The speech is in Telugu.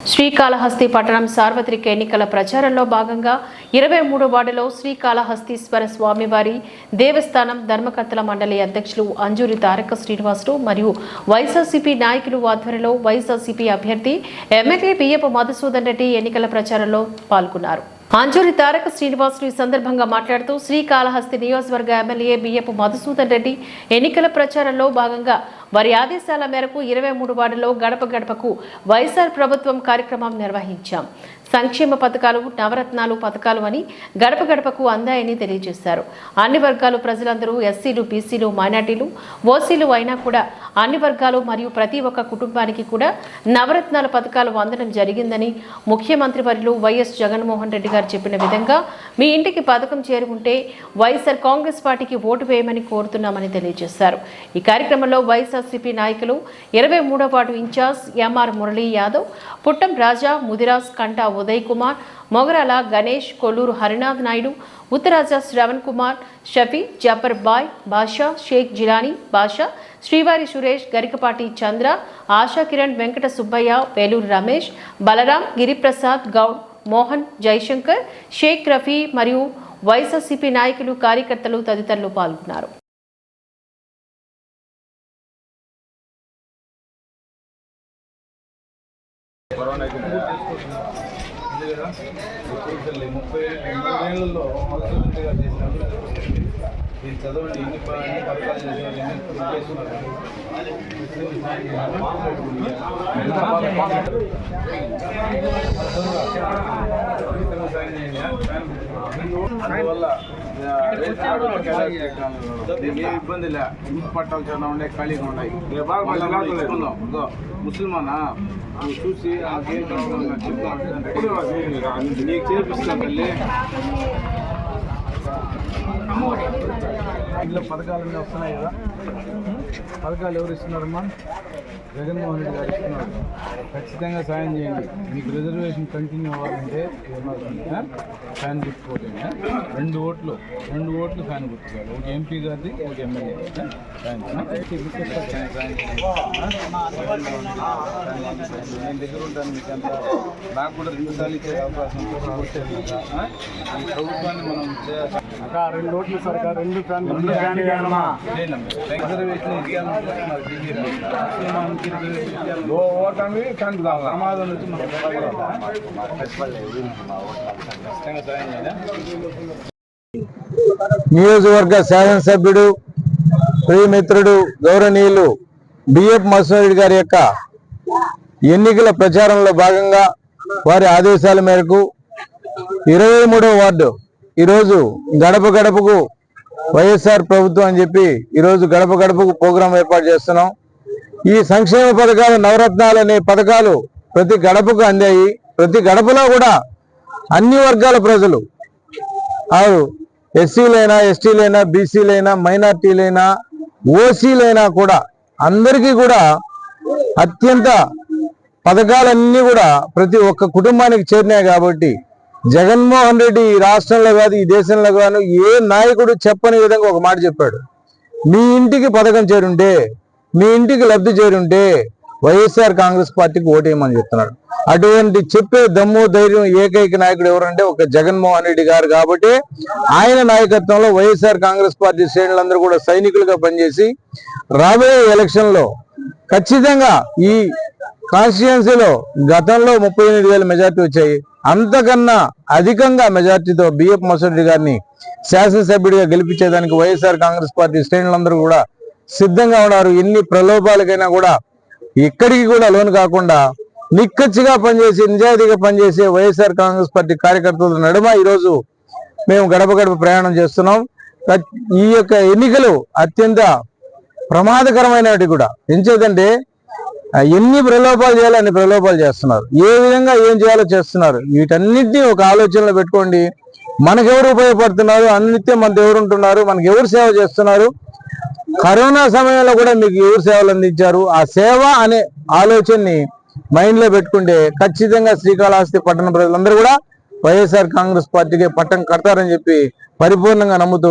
శ్రీకాళహస్తి పట్టణం సార్వత్రిక ఎన్నికల ప్రచారంలో భాగంగా ఇరవై మూడు వార్డులో శ్రీకాళహస్తీశ్వర స్వామివారి దేవస్థానం ధర్మకర్తల మండలి అధ్యక్షులు అంజూరి తారక శ్రీనివాసులు మరియు వైఎస్ఆర్సీపీ నాయకులు ఆధ్వర్యంలో వైఎస్ఆర్సీపీ అభ్యర్థి ఎమ్మెల్యే బియ్యపు మధుసూదన్ రెడ్డి ఎన్నికల ప్రచారంలో పాల్గొన్నారు. అంజూరి తారక శ్రీనివాసులు ఈ సందర్భంగా మాట్లాడుతూ శ్రీకాళహస్తి నియోజకవర్గ ఎమ్మెల్యే బియ్యపు మధుసూదన్ రెడ్డి ఎన్నికల ప్రచారంలో భాగంగా వారి ఆదేశాల మేరకు ఇరవై మూడు వార్డులో గడప గడపకు వైఎస్ఆర్ ప్రభుత్వం కార్యక్రమం నిర్వహించాం. సంక్షేమ పథకాలు నవరత్నాలు పథకాలు అని గడప గడపకు అందాయని తెలియజేశారు. అన్ని వర్గాలు ప్రజలందరూ ఎస్సీలు బీసీలు మైనార్టీలు ఓసీలు అయినా కూడా అన్ని వర్గాలు మరియు ప్రతి ఒక్క కుటుంబానికి కూడా నవరత్నాల పథకాలు అందడం జరిగిందని ముఖ్యమంత్రి వర్యులు వైఎస్ జగన్మోహన్ రెడ్డి గారు చెప్పిన విధంగా మీ ఇంటికి పథకం చేరుకుంటే వైఎస్ఆర్ కాంగ్రెస్ పార్టీకి ఓటు వేయమని కోరుతున్నామని తెలియజేశారు. ఈ కార్యక్రమంలో వైఎస్ఆర్ వైఎస్ఆర్సీపీ నాయకులు ఇరవై మూడో ward incharge M R Murali Yadav Puttam Raja Mudiraj Kanta Uday Kumar Mogarala Ganesh Kolluru Harinath Naidu Uttaraja Shravan Kumar Shafi Jafar Bhai Basha Sheikh Jilani Basha Srivari Suresh Garikapati చంద్ర ఆశా కిరణ్ వెంకట సుబ్బయ్య వేలూరు రమేష్ బలరాం గిరిప్రసాద్ గౌడ్ మోహన్ జైశంకర్ షేక్ రఫీ మరియు వైఎస్ఆర్సీపీ నాయకులు కార్యకర్తలు తదితరులు పాల్గొన్నారు. కరోనాకి ఎందుకంటే ముప్పై మూడేళ్ళలో మొదటి చేసినప్పుడు మీరు చదవండి ఎన్ని ఎన్ని పథకాలు చేసినారు ఎన్ని అందువల్ల ఏ ఇబ్బంది లే ఇంటి పట్టాలు చాలా ఉన్నాయి ఖాళీగా ఉన్నాయి మళ్ళా ముస్లిమానా నువ్వు చూసి ఆ గేమ్ చెప్తాను నీకు చేపిస్తాను తల్లి ఇందులో పథకాలన్నీ వస్తున్నాయి కదా. పథకాలు ఎవరు ఇస్తున్నారమ్మా? జగన్మోహన్ రెడ్డి గారు ఇస్తున్నారు. ఖచ్చితంగా సాయం చేయండి. మీకు రిజర్వేషన్ కంటిన్యూ అవ్వాలంటే ఫ్యాన్ గుర్తుకోవటమే రెండు ఓట్లు రెండు ఓట్లు ఫ్యాన్ గుర్తుకోవాలి ఒక ఎంపీ గారిది ఒక ఎమ్మెల్యే ఫ్యాన్ నేను దగ్గర ఉంటాను మీకు అంత నాకు కూడా రెండు సార్లు ఇచ్చే అవకాశం ప్రభుత్వాన్ని మనం చేయాలి. రెండు ఓట్లు సరిగా రెండు ఫ్యాన్ రెండు ఫ్యాన్ వేయాలమ్మా. రిజర్వేషన్ ఇచ్చాను అంటున్నారు బీజేపీ. ముస్లిమానికి రిజర్వేషన్ ఇచ్చాను. ఓ ఓటాన్ని ఫ్యాన్ కావాలి సమాధానం నుంచి మనం ఖచ్చితంగా సాయం చేయాలి నియోజకవర్గ శాసనసభ్యుడు ప్రియమిత్రుడు గౌరవనీయులు బిఎఫ్ మసూరెడ్డి గారి యొక్క ఎన్నికల ప్రచారంలో భాగంగా వారి ఆదేశాల మేరకు ఇరవై మూడవ వార్డు ఈరోజు గడప గడపకు వైఎస్ఆర్ ప్రభుత్వం అని చెప్పి ఈరోజు గడప గడపకు ప్రోగ్రాం ఏర్పాటు చేస్తున్నాం. ఈ సంక్షేమ పథకాలు నవరత్నాలు అనే పథకాలు ప్రతి గడపకు అందాయి. ప్రతి గడపలో కూడా అన్ని వర్గాల ప్రజలు వారు ఎస్సీలైనా ఎస్టీలైనా బీసీలైనా మైనార్టీలైనా ఓసీలైనా కూడా అందరికీ కూడా అత్యంత పథకాలన్నీ కూడా ప్రతి ఒక్క కుటుంబానికి చేరినాయి కాబట్టి జగన్మోహన్ రెడ్డి ఈ రాష్ట్రంలో కాదు ఈ దేశంలో కాను ఏ నాయకుడు చెప్పని విధంగా ఒక మాట చెప్పాడు. మీ ఇంటికి పథకం చేరుంటే మీ ఇంటికి లబ్ధి చేరుంటే వైఎస్ఆర్ కాంగ్రెస్ పార్టీకి ఓటేయమని చెప్తున్నాడు. అటువంటి చెప్పే దమ్ము ధైర్యం ఏకైక నాయకుడు ఎవరంటే ఒక జగన్మోహన్ రెడ్డి గారు కాబట్టి ఆయన నాయకత్వంలో వైఎస్ఆర్ కాంగ్రెస్ పార్టీ శ్రేణులందరూ కూడా సైనికులుగా పనిచేసి రాబోయే ఎలక్షన్లో ఖచ్చితంగా ఈ కాన్స్టిట్యున్సీలో గతంలో ముప్పై ఎనిమిది వేల మెజార్టీ వచ్చాయి. అంతకన్నా అధికంగా మెజార్టీతో బిఎఫ్ మసూరెడ్డి గారిని శాసనసభ్యుడిగా గెలిపించేదానికి వైఎస్ఆర్ కాంగ్రెస్ పార్టీ శ్రేణులందరూ కూడా సిద్ధంగా ఉన్నారు. ఎన్ని ప్రలోభాలకైనా కూడా ఎక్కడికి కూడా లోను కాకుండా నిక్కచ్చిగా పనిచేసి నిజాయితీగా పనిచేసే వైఎస్ఆర్ కాంగ్రెస్ పార్టీ కార్యకర్తల నడుమ ఈరోజు మేము గడప గడప ప్రయాణం చేస్తున్నాం. ఈ యొక్క ఎన్నికలు అత్యంత ప్రమాదకరమైనవి కూడా. ఎంచేదంటే ఎన్ని ప్రలోభాలు చేయాలో ప్రలోభాలు చేస్తున్నారు. ఏ విధంగా ఏం చేయాలో చేస్తున్నారు. వీటన్నిటిని ఒక ఆలోచనలో పెట్టుకోండి. మనకెవరు ఉపయోగపడుతున్నారు? అన్నిత్యం మనకు ఎవరు ఉంటున్నారు? మనకి ఎవరు సేవ చేస్తున్నారు? కరోనా సమయంలో కూడా మీకు ఎవరు సేవలు అందించారు? ఆ సేవ అనే ఆలోచనని మైండ్లో పెట్టుకుంటే ఖచ్చితంగా శ్రీకాళహస్తి పట్టణ ప్రజలందరూ కూడా వైఎస్ఆర్ కాంగ్రెస్ పార్టీకి పట్టం కడతారని చెప్పి పరిపూర్ణంగా నమ్ముతూ